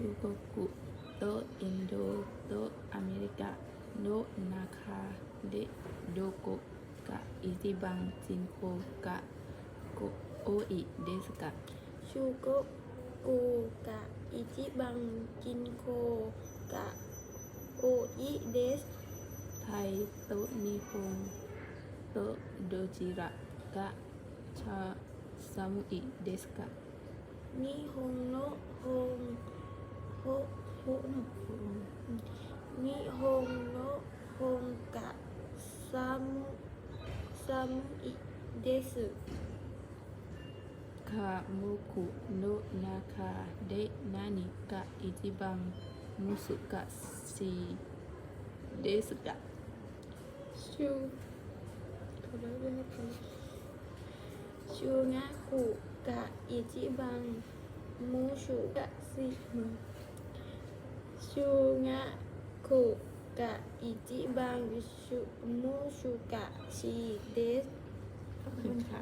ชูโกกุโตะอินโดโตะอเมริกาโนะนาคาเดะโดโกะกะอิจิบังจินโกกะโกโออิเดสกะชูโกะกูกะอิจิบังจินโคกะโออิเดสไทยโตะนิฮงโตะโดจิระกะชาซามุอิเดสกะนิฮงโนะฮงโฮโฮโนะนิฮงโนฮงกะซัมซัมอิเดสคาโมคุโนนาคาเดะนานิกะอิจิบังมุสุกะซีเดสกะชูขอได้ด้วยนะคะชูงะคุกะอิจิบังมูชูกะซิ ชูงะคุกะอิจิบังวิชุมุชุกะชีเดสขอบคุณค่ะ